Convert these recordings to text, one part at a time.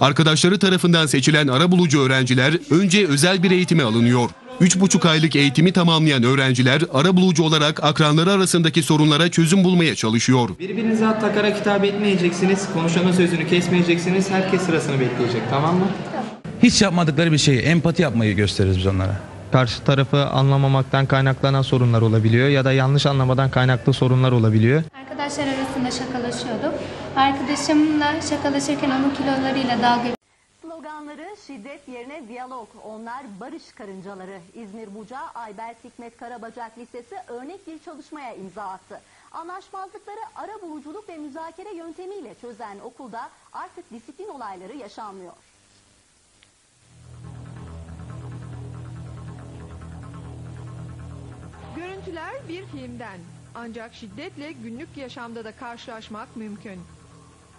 Arkadaşları tarafından seçilen arabulucu öğrenciler önce özel bir eğitime alınıyor. 3,5 aylık eğitimi tamamlayan öğrenciler arabulucu olarak akranları arasındaki sorunlara çözüm bulmaya çalışıyor. Birbirinize at takarak hitap etmeyeceksiniz. Konuşanın sözünü kesmeyeceksiniz. Herkes sırasını bekleyecek tamam mı? Hiç yapmadıkları bir şeyi, empati yapmayı gösteririz biz onlara. Karşı tarafı anlamamaktan kaynaklanan sorunlar olabiliyor ya da yanlış anlamadan kaynaklı sorunlar olabiliyor. Arkadaşlar arasında şakalaşıyorduk. Arkadaşımla şakalaşırken onun kilolarıyla dalga Sloganları şiddet yerine diyalog. Onlar barış karıncaları. İzmir Buca Ayber Hikmet Karabacak Lisesi örnek bir çalışmaya imza attı. Anlaşmazlıkları ara buluculuk ve müzakere yöntemiyle çözen okulda artık disiplin olayları yaşanmıyor. Görüntüler bir filmden. Ancak şiddetle günlük yaşamda da karşılaşmak mümkün.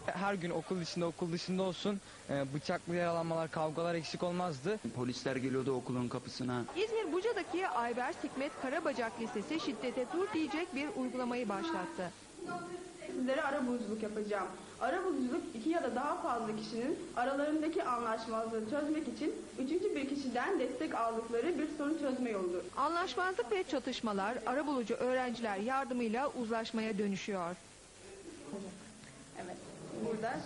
Her gün okul içinde okul dışında olsun e, bıçaklı yaralanmalar kavgalar eksik olmazdı. Polisler geliyordu okulun kapısına. İzmir Buca'daki Ayber Hikmet Karabacak Lisesi şiddete dur diyecek bir uygulamayı başlattı. Sizlere ara buluculuk yapacağım. Ara buluculuk iki ya da daha fazla kişinin aralarındaki anlaşmazlığı çözmek için üçüncü bir kişiden destek aldıkları bir sorun çözme yoludur. Anlaşmazlık ve çatışmalar arabulucu öğrenciler yardımıyla uzlaşmaya dönüşüyor. Evet. Burada